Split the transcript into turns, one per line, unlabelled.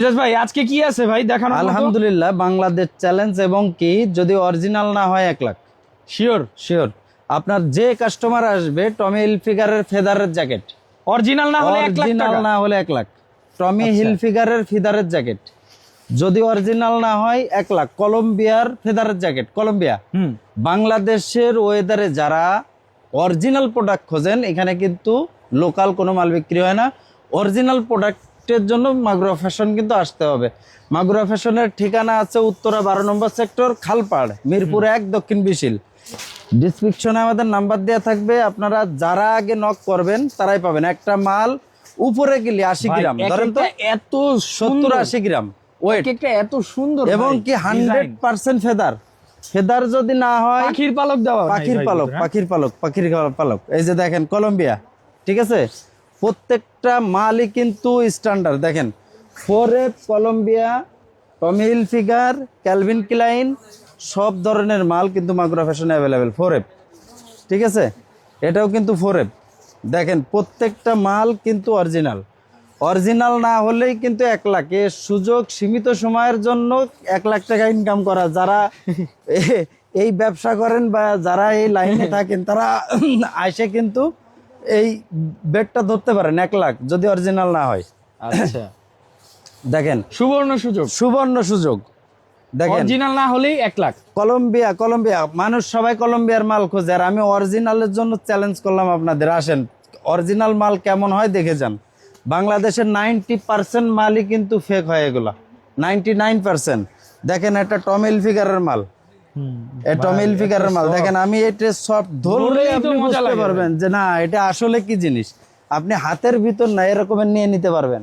ফিরোজ ভাই আজকে কি আছে ভাই? দেখানো
আলহামদুলিল্লাহ বাংলাদেশ চ্যালেঞ্জ এবং কি যদি অরিজিনাল না হয় এক লাখ।
শিওর
শিওর আপনার যে কাস্টমার আসবে টমি হিলফিগারের ফেদারের জ্যাকেট
অরিজিনাল না হলে এক লাখ
অরিজিনাল না হলে এক লাখ। টমি। হিলফিগারের ফেদারের জ্যাকেট যদি অরিজিনাল না হয় এক লাখ। কলম্বিয়ার ফেদারের জ্যাকেট কলম্বিয়া
হুম।
বাংলাদেশের ওয়েদারে যারা অরিজিনাল প্রোডাক্ট খোঁজেন এখানে কিন্তু লোকাল কোনো মাল বিক্রি হয় না। অরিজিনাল প্রোডাক্টের জন্য মাগুরা ফ্যাশন কিন্তু আসতে হবে। মাগুরা ফ্যাশনের ঠিকানা আছে উত্তরা বারো নম্বর সেক্টর খালপাড় মিরপুর এক দক্ষিণ বিশিল। ডিসক্রিপশনে আমাদের নাম্বার দেওয়া থাকবে আপনারা যারা আগে নক করবেন তারাই পাবেন। একটা মাল উপরে গেলে আশি গ্রাম ধরেন তো
এত
সত্তর
সুন্দর।
আশি গ্রাম। ওয়েট
এত সুন্দর
এবং কি হান্ড্রেড পার্সেন্ট ফেদার। ফেদার যদি না হয়
পাখির পালক দেওয়া
পাখির পালক? পাখির পালক পাখির পালক। এই যে দেখেন কলম্বিয়া ঠিক আছে? প্রত্যেকটা মালই কিন্তু স্ট্যান্ডার্ড দেখেন four F Columbia Tommy Hilfiger Calvin Klein সব ধরনের মাল কিন্তু মাগুরা ফ্যাশনে অ্যাভেলেবেল ফোর এফ ঠিক আছে? এটাও কিন্তু ফোর এফ দেখেন, প্রত্যেকটা মাল কিন্তু অরিজিনাল অরিজিনাল না হলেই কিন্তু এক লাখ। এ সুযোগ সীমিত সময়ের জন্য এক লাখ টাকা ইনকাম করা। যারা এই ব্যবসা করেন বা যারা এই লাইনে থাকেন, তারা আইসে কিন্তু এই বেডটা ধরতে পারেন এক লাখ যদি অরিজিনাল না হয়।
আচ্ছা।
দেখেন।
সুবর্ণ সুযোগ।
সুবর্ণ সুযোগ। দেখেন।
অরিজিনাল না হলেই এক লাখ।
কলম্বিয়া কলম্বিয়া মানুষ সবাই কলম্বিয়ার মাল খোঁজে আর আমি অরিজিনালের জন্য চ্যালেঞ্জ করলাম আপনাদের। আসেন অরিজিনাল মাল কেমন হয় দেখে যান। বাংলাদেশের নাইনটি পার্সেন্ট মালই কিন্তু ফেক হয় এগুলা। নাইনটি নাইন পার্সেন্ট দেখেন এটা টমিল ফিগারের মাল। মাল। দেখেন আমি এটা সব ধরলে আপনি বুঝতে পারবেন যে না এটা আসলে কি জিনিস? আপনি হাতের ভিতর না এরকমের নিয়ে নিতে পারবেন।